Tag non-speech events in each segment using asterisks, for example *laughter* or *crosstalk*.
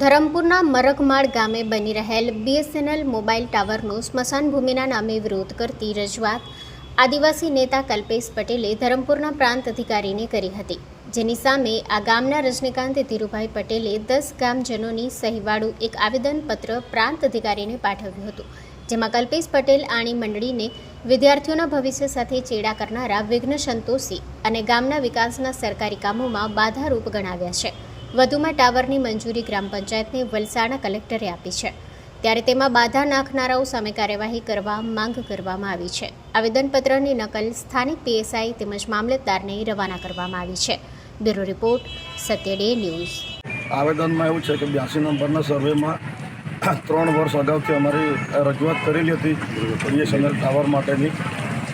ધરમપુરના મરગમાળ ગામે બની રહેલ બીએસએનએલ મોબાઈલ ટાવરનો સ્મશાન ભૂમિના નામે વિરોધ કરતી રજૂઆત આદિવાસી નેતા કલ્પેશ પટેલે ધરમપુરના પ્રાંત અધિકારીને કરી હતી. જેની સામે આ ગામના રજનીકાંત ધીરુભાઈ પટેલે દસ ગામજનોની સહીવાળું એક આવેદનપત્ર પ્રાંત અધિકારીને પાઠવ્યું હતું, જેમાં કલ્પેશ પટેલ, આણી મંડળીને વિદ્યાર્થીઓના ભવિષ્ય સાથે ચેડા કરનારા વિઘ્ન સંતોષી અને ગામના વિકાસના સરકારી કામોમાં બાધારૂપ ગણાવ્યા છે. વધુમાં ટાવરની મંજૂરી ગ્રામ પંચાયતને વલસાડના કલેક્ટરે આપી છે. ત્યારે તેમાં બાધા નાખનારાઓ સામે કાર્યવાહી કરવા માંગ કરવામાં આવી છે. આવેદનપત્રની નકલ સ્થાનિક પીએસઆઈ તેમજ મામલતદારને રવાના કરવામાં આવી છે. Bureau report Satya day news. આવેદનમાં એવું છે કે બ્યાસી નંબરના સર્વેમાં *clears throat* ત્રણ વર્ષ અગાઉથી અમારી રજૂઆત કરેલી હતી બીએસએનએલ ટાવર માટેની.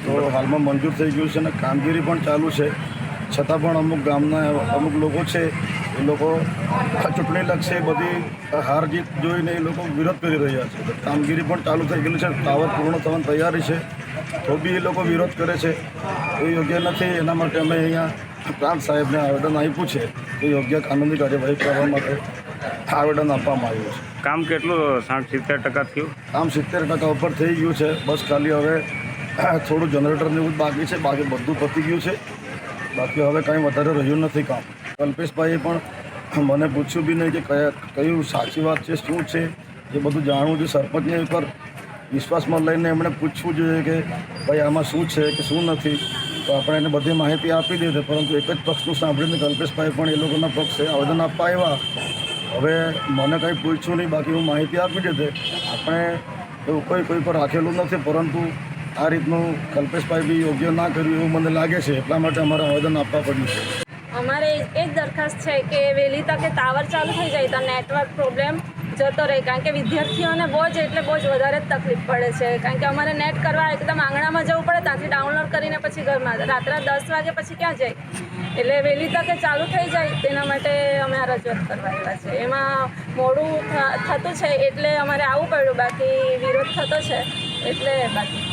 તો હાલમાં મંજૂર થઈ ગયું છે અને કામગીરી પણ ચાલુ છે. છતાં પણ અમુક ગામના અમુક લોકો છે એ લોકો ચૂંટણી લક્ષે બધી હાર જીત જોઈને એ લોકો વિરોધ કરી રહ્યા છે. કામગીરી પણ ચાલુ થઈ ગયેલી છે ટાવર પૂર્ણ થવાની તૈયારી છે. તો બી એ લોકો વિરોધ કરે છે. એ યોગ્ય નથી એના માટે અમે અહીંયા પ્રાંત સાહેબને આવેદન આપ્યું છે એ યોગ્ય કાનૂની કાર્યવાહી કરવા માટે આવેદન આપવામાં આવ્યું છે. કામ કેટલું સાઠ સિત્તેર ટકા થયું? કામ સિત્તેર ટકા ઉપર થઈ ગયું છે બસ ખાલી હવે થોડું જનરેટરને એવું જ બાકી છે બાકી બધું પતી ગયું છે. બાકી હવે કાંઈ વધારે રહ્યું નથી કામ. કલ્પેશભાઈએ પણ મને પૂછ્યું બી નહીં કે કયા કયું સાચી વાત છે, શું છે? એ બધું જાણવું જોઈએ સરપંચને ઉપર વિશ્વાસમાં લઈને એમણે પૂછવું જોઈએ કે ભાઈ આમાં શું છે કે શું નથી. તો આપણે એને બધી માહિતી આપી દીધી, પરંતુ એક જ પક્ષનું સાંભળીને કલ્પેશભાઈ પણ એ લોકોના પક્ષે આવેદન આપવા આવ્યા. હવે મને કંઈ પૂછ્યું નહીં, બાકી હું માહિતી આપી દીધી. આપણે એવું કોઈ કોઈ પર રાખેલું નથી, પરંતુ આ રીતનું કલ્પેશભાઈ બી યોગ્ય ના કર્યું એવું મને લાગે છે. એટલા માટે અમારે આવેદન આપવા પડ્યું છે. અમારે એ જ દરખાસ્ત છે કે વહેલી તકે ટાવર ચાલુ થઈ જાય તો નેટવર્ક પ્રોબ્લેમ જતો રહે. કારણ કે વિદ્યાર્થીઓને બહુ જ એટલે બહુ જ વધારે જ તકલીફ પડે છે. કારણ કે અમારે નેટ કરવા એકદમ આંગણામાં જવું પડે, ત્યાંથી ડાઉનલોડ કરીને પછી ઘરમાં રાત્રે દસ વાગે પછી ક્યાં જાય? એટલે વહેલી તકે ચાલુ થઈ જાય, તેના માટે અમે આ રજૂઆત કરવા આવ્યા છે. એમાં મોડું થતું છે એટલે અમારે આવવું પડ્યું. બાકી વિરોધ થતો છે એટલે બાકી.